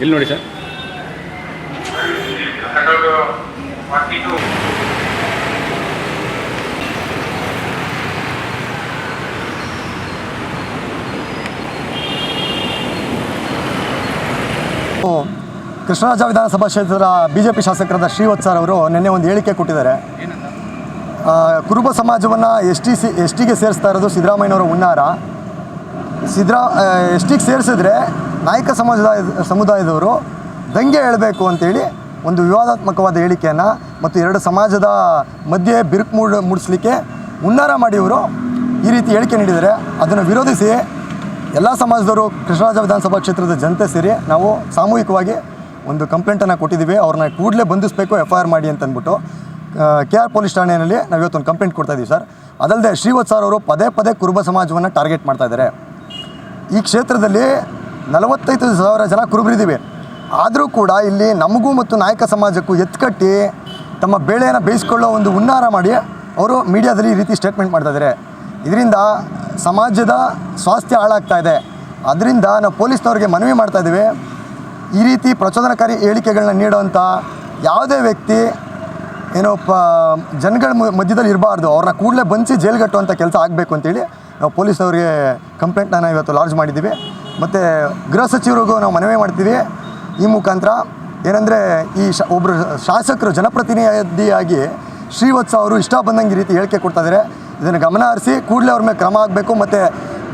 ಇಲ್ಲಿ ನೋಡಿ ಸರ್. ಕಟ್ಟೋದು ಫಾರ್ಟಿ ಟು ಕೃಷ್ಣರಾಜ ವಿಧಾನಸಭಾ ಕ್ಷೇತ್ರದ ಬಿ ಜೆ ಪಿ ಶಾಸಕರಾದ ಶ್ರೀವತ್ಸರ್ ಅವರು ನಿನ್ನೆ ಒಂದು ಹೇಳಿಕೆ ಕೊಟ್ಟಿದ್ದಾರೆ. ಕುರುಬ ಸಮಾಜವನ್ನು ಎಸ್ ಟಿ ಸಿ ಎಸ್ ಟಿಗೆ ಸೇರಿಸ್ತಾ ಇರೋದು ಸಿದ್ದರಾಮಯ್ಯನವರ ಹುನ್ನಾರ. ಸಿದ್ದರಾ ಎಸ್ ಟಿಗೆ ಸೇರಿಸಿದ್ರೆ ನಾಯಕ ಸಮಾಜದ, ಸಮುದಾಯದವರು ದಂಗೆ ಹೇಳಬೇಕು ಅಂತೇಳಿ ಒಂದು ವಿವಾದಾತ್ಮಕವಾದ ಹೇಳಿಕೆಯನ್ನು ಮತ್ತು ಎರಡು ಸಮಾಜದ ಮಧ್ಯೆ ಬಿರುಕು ಮೂಡ್, ಮೂಡಿಸ್ಲಿಕ್ಕೆ ಹುನ್ನಾರ ಮಾಡಿ ಇವರು ಈ ರೀತಿ ಹೇಳಿಕೆ ನೀಡಿದ್ದಾರೆ. ಅದನ್ನು ವಿರೋಧಿಸಿ ಎಲ್ಲ ಸಮಾಜದವರು ಕೃಷ್ಣರಾಜ ವಿಧಾನಸಭಾ ಕ್ಷೇತ್ರದ ಜನತೆ ಸೇರಿ ನಾವು ಸಾಮೂಹಿಕವಾಗಿ ಒಂದು ಕಂಪ್ಲೇಂಟನ್ನು ಕೊಟ್ಟಿದ್ದೀವಿ. ಅವ್ರನ್ನ ಕೂಡಲೇ ಬಂಧಿಸಬೇಕು ಎಫ್ ಐ ಆರ್ ಮಾಡಿ ಅಂತ ಅಂದ್ಬಿಟ್ಟು ಕೆ ಆರ್ ಪೊಲೀಸ್ ಠಾಣೆಯಲ್ಲಿ ನಾವು ಇವತ್ತು ಒಂದು ಕಂಪ್ಲೇಂಟ್ ಕೊಡ್ತಾ ಇದ್ದೀವಿ ಸರ್. ಅದಲ್ಲದೆ ಶ್ರೀವತ್ ಸರ್ ಅವರು ಪದೇ ಪದೇ ಕುರುಬ ಸಮಾಜವನ್ನು ಟಾರ್ಗೆಟ್ ಮಾಡ್ತಾ ಇದ್ದಾರೆ ಈ ಕ್ಷೇತ್ರದಲ್ಲಿ ನಲವತ್ತೈದು ಸಾವಿರ ಜನ ಕುರುಬರಿದ್ದೀವಿ ಆದರೂ ಕೂಡ ಇಲ್ಲಿ ನಮಗೂ ಮತ್ತು ನಾಯಕ ಸಮಾಜಕ್ಕೂ ಎತ್ಕಟ್ಟಿ ತಮ್ಮ ಬೇಳೆಯನ್ನು ಬೇಯಿಸ್ಕೊಳ್ಳೋ ಒಂದು ಹುನ್ನಾರ ಮಾಡಿ ಅವರು ಮೀಡಿಯಾದಲ್ಲಿ ಈ ರೀತಿ ಸ್ಟೇಟ್ಮೆಂಟ್ ಮಾಡ್ತಾ ಇದ್ದಾರೆ ಇದರಿಂದ ಸಮಾಜದ ಸ್ವಾಸ್ಥ್ಯ ಹಾಳಾಗ್ತಾ ಇದೆ. ಅದರಿಂದ ನಾವು ಪೊಲೀಸ್ನವ್ರಿಗೆ ಮನವಿ ಮಾಡ್ತಾ ಇದ್ದೀವಿ. ಈ ರೀತಿ ಪ್ರಚೋದನಕಾರಿ ಹೇಳಿಕೆಗಳನ್ನ ನೀಡುವಂಥ ಯಾವುದೇ ವ್ಯಕ್ತಿ ಏನೋ ಪ, ಜನಗಳ ಮಧ್ಯದಲ್ಲಿ ಇರಬಾರ್ದು. ಅವ್ರನ್ನ ಕೂಡಲೇ ಬಂಧಿಸಿ ಜೈಲ್ಗಟ್ಟುವಂಥ ಕೆಲಸ ಆಗಬೇಕು ಅಂತೇಳಿ ನಾವು ಪೊಲೀಸ್ನವ್ರಿಗೆ ಕಂಪ್ಲೇಂಟ್ನ ಇವತ್ತು ಲಾಡ್ಜ್ ಮಾಡಿದ್ದೀವಿ. ಮತ್ತು ಗೃಹ ಸಚಿವರಿಗೂ ನಾವು ಮನವಿ ಮಾಡ್ತೀವಿ. ಈ ಮುಖಾಂತರ ಏನಂದರೆ ಈ ಶ ಒಬ್ಬರು ಶಾಸಕರು ಜನಪ್ರತಿನಿಧಿಯಾಗಿ ಶ್ರೀವತ್ಸ ಅವರು ಇಷ್ಟ ಬಂದಂಗೆ ರೀತಿ ಹೇಳಿಕೆ ಕೊಡ್ತಾ ಇದ್ದಾರೆ. ಇದನ್ನು ಗಮನ ಹರಿಸಿ ಕೂಡಲೇ ಅವ್ರ ಮೇಲೆ ಕ್ರಮ ಆಗಬೇಕು ಮತ್ತು